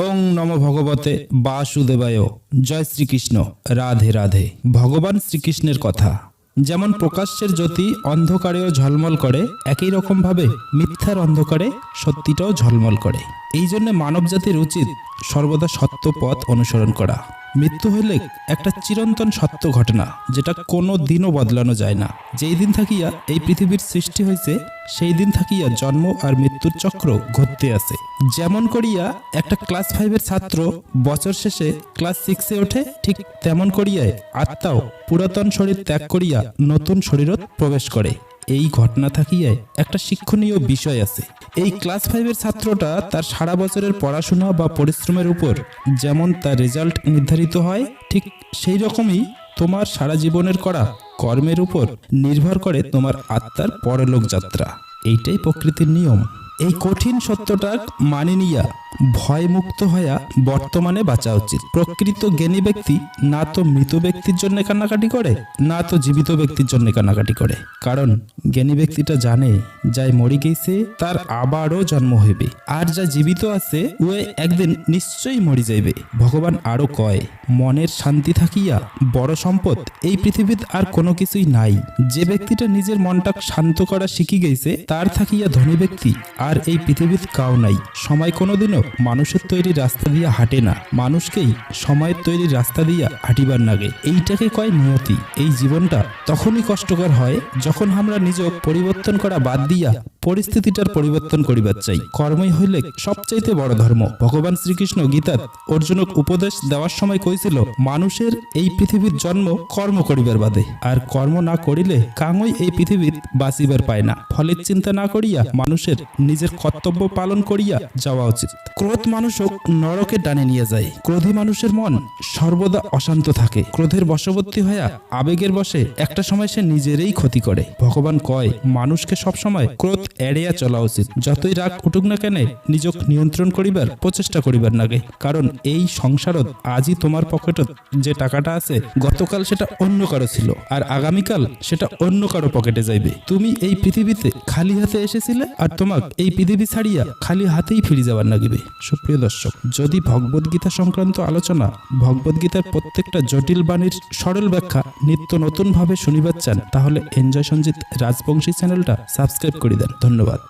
ওং নম ভগবতে বাসুদেবায়। জয় শ্রীকৃষ্ণ। রাধে রাধে। ভগবান শ্রীকৃষ্ণের কথা। যেমন প্রকাশ্যের জ্যোতি অন্ধকারেও ঝলমল করে, একই রকমভাবে মিথ্যার অন্ধকারে সত্যিটাও ঝলমল করে। এই জন্য মানবজাতির উচিত সর্বদা সত্য পথ অনুসরণ করা। মৃত্যু হইলে একটা চিরন্তন সত্য ঘটনা, যেটা কোনো দিনও বদলানো যায় না। যেই দিন থাকিয়া এই পৃথিবীর সৃষ্টি হয়েছে সেই দিন থাকিয়া জন্ম আর মৃত্যুর চক্র ঘটতে আছে। যেমন করিয়া একটা ক্লাস ফাইভের ছাত্র বছর শেষে ক্লাস সিক্সে ওঠে, ঠিক তেমন করিয়ায় আত্মাও পুরাতন শরীর ত্যাগ করিয়া নতুন শরীরত প্রবেশ করে। এই ঘটনা থাকিয়ায় একটা শিক্ষণীয় বিষয় আছে। এই ক্লাস ফাইভের ছাত্রটা তার সারা বছরের পড়াশোনা বা পরিশ্রমের উপর যেমন তার রেজাল্ট নির্ধারিত হয়, ঠিক সেই রকমই তোমার সারা জীবনের করা কর্মের উপর নির্ভর করে তোমার আত্মার পরলোক যাত্রা এইটাই প্রকৃতির নিয়ম। এই কঠিন সত্যটা মানে নিয়া ভয়মুক্ত হইয়া বর্তমানে বাঁচা উচিত। প্রকৃত জ্ঞানী ব্যক্তি না তো মৃত ব্যক্তির জন্য কান্নাকাটি করে, না তো জীবিত ব্যক্তির জন্য কান্নাকাটি করে। কারণ জ্ঞানী ব্যক্তিটা জানে, যাই মরি গেছে, তার আবারও জন্ম হইবে। আর যা জীবিত আছে ও একদিন নিশ্চয়ই মরি যাইবে। ভগবান আরও কয়, মনের শান্তি থাকিয়া বড় সম্পদ এই পৃথিবীতে আর কোনো কিছুই নাই। যে ব্যক্তিটা নিজের মনটা শান্ত করা শিখি গেছে, তার থাকিয়া ধনী ব্যক্তি আর এই পৃথিবীতে কাউ নাই। সময় কোনোদিনও মানুষের তৈরি রাস্তা দিয়া হাঁটে না। মানুষকেই সময়ের তৈরি রাস্তা দিয়া হাঁটিবার লাগে। এইটাকে কয় নিয়তি। এই জীবনটা তখনই কষ্টকর হয় যখন আমরা নিজ পরিবর্তন করা বাদ দিয়া পরিস্থিতিটার পরিবর্তন করিবার চাই। কর্মই হইলে সবচাইতে বড় ধর্ম। ভগবান শ্রীকৃষ্ণ গীতাত অর্জুনক উপদেশ দেওয়ার সময় কইছিল, মানুষের এই পৃথিবীর জন্ম কর্ম করিবার বাদে। আর কর্ম না করিলে কাঙই এই পৃথিবীর বাঁচিবার পায় না। ফলের চিন্তা না করিয়া মানুষের নিজের কর্তব্য পালন করিয়া যাওয়া উচিত। ক্রোধ মানুষক নরকে টানে নিয়ে যায়। ক্রোধী মানুষের মন সর্বদা অশান্ত থাকে। ক্রোধের বশবর্তী হইয়া আবেগের বসে একটা সময় সে নিজেরই ক্ষতি করে। ভগবান কয়, মানুষকে সবসময় ক্রোধ এড়িয়া চলা উচিত। যতই রাগ উঠুক না কেন, নিজক নিয়ন্ত্রণ করিবার প্রচেষ্টা করিবার নাগে। কারণ এই সংসারত আজই তোমার পকেটত যে টাকাটা আছে, গতকাল সেটা অন্য কারও ছিল আর আগামীকাল সেটা অন্য কারও পকেটে যাইবে। তুমি এই পৃথিবীতে খালি হাতে এসেছিলে আর তোমাক এই পৃথিবী ছাড়িয়া খালি হাতেই ফিরে যাবার লাগিবে সুপ্রিয় দর্শক, যদি ভগবদ গীতা সংক্রান্ত আলোচনা ভগবদ গীতার প্রত্যেকটা জটিল বাণীর সরল ব্যাখ্যা নিত্য নতুন ভাবে শুনিবার চান, তাহলে এনজয় সঞ্জিত রাজবংশী চ্যানেলটা সাবস্ক্রাইব করে দেন। ধন্যবাদ।